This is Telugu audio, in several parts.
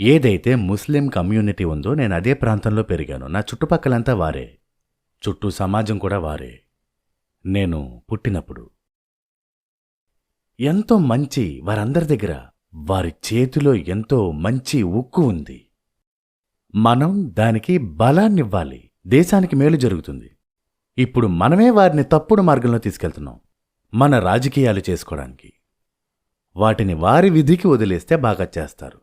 ఏదైతే ముస్లిం కమ్యూనిటీ ఉందో నేను అదే ప్రాంతంలో పెరిగాను. నా చుట్టుపక్కలంతా వారే. చుట్టూ సమాజం కూడా వారే. నేను పుట్టినప్పుడు ఎంతో మంచి వారందరి దగ్గర వారి చేతిలో ఎంతో మంచి ఉక్కు ఉంది. మనం దానికి బలాన్నివ్వాలి. దేశానికి మేలు జరుగుతుంది. ఇప్పుడు మనమే వారిని తప్పుడు మార్గంలో తీసుకెళ్తున్నాం. మన రాజకీయాలు చేసుకోవడానికి. వాటిని వారి విధికి వదిలేస్తే బాగా చేస్తారు.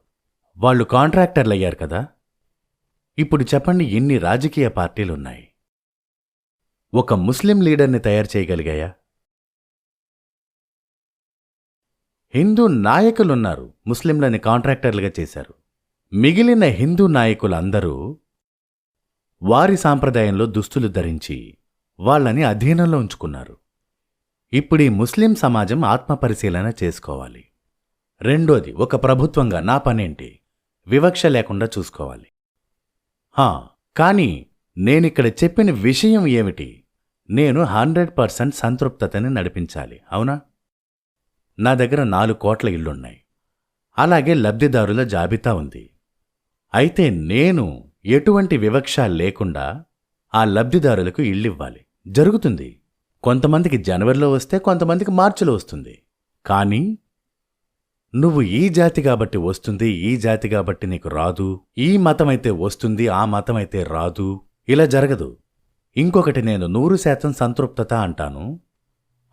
వాళ్ళు కాంట్రాక్టర్లయ్యారు కదా. ఇప్పుడు చెప్పండి ఎన్ని రాజకీయ పార్టీలున్నాయి. ఒక ముస్లిం లీడర్ని తయారు చేయగలిగాయా? హిందూ నాయకులున్నారు ముస్లింలని కాంట్రాక్టర్లుగా చేశారు. మిగిలిన హిందూ నాయకులందరూ వారి సాంప్రదాయంలో దుస్తులు ధరించి వాళ్ళని అధీనంలో ఉంచుకున్నారు. ఇప్పుడు ఈ ముస్లిం సమాజం ఆత్మపరిశీలన చేసుకోవాలి. రెండోది ఒక ప్రభుత్వంగా నా పనేంటి? వివక్ష లేకుండా చూసుకోవాలి. హా కానీ నేనిక్కడ చెప్పిన విషయం ఏమిటి? నేను హండ్రెడ్ పర్సెంట్ సంతృప్తతని నడిపించాలి అవునా? నా దగ్గర నాలుగు కోట్ల ఇల్లున్నాయి అలాగే లబ్ధిదారుల జాబితా ఉంది. అయితే నేను ఎటువంటి వివక్ష లేకుండా ఆ లబ్ధిదారులకు ఇళ్ళివ్వాలి. జరుగుతుంది. కొంతమందికి జనవరిలో వస్తే కొంతమందికి మార్చిలో వస్తుంది. కానీ నువ్వు ఈ జాతి కాబట్టి వస్తుంది ఈ జాతి కాబట్టి నీకు రాదు ఈ మతమైతే వస్తుంది ఆ మతమైతే రాదు ఇలా జరగదు. ఇంకొకటి నేను నూరు శాతం సంతృప్తత అంటాను.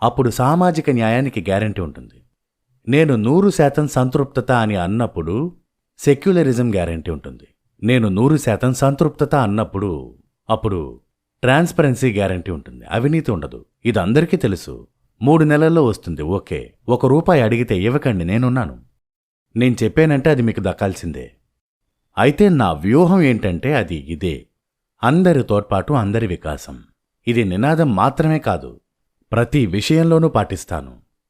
అప్పుడు సామాజిక న్యాయానికి గ్యారంటీ ఉంటుంది. నేను నూరు శాతం సంతృప్తత అని అన్నప్పుడు సెక్యులరిజం గ్యారంటీ ఉంటుంది. నేను నూరు శాతం సంతృప్తత అన్నప్పుడు అప్పుడు ట్రాన్స్పరెన్సీ గ్యారంటీ ఉంటుంది. అవినీతి ఉండదు. ఇది అందరికీ తెలుసు. మూడు నెలల్లో వస్తుంది ఓకే. ఒక రూపాయి అడిగితే ఇవ్వకండి నేనున్నాను. నేను చెప్పానంటే అది మీకు దక్కాల్సిందే. అయితే నా వ్యూహం ఏంటంటే అది ఇదే. అందరి తోడ్పాటు అందరి వికాసం. ఇది నినాదం మాత్రమే కాదు. ప్రతి విషయంలోనూ పాటిస్తాను.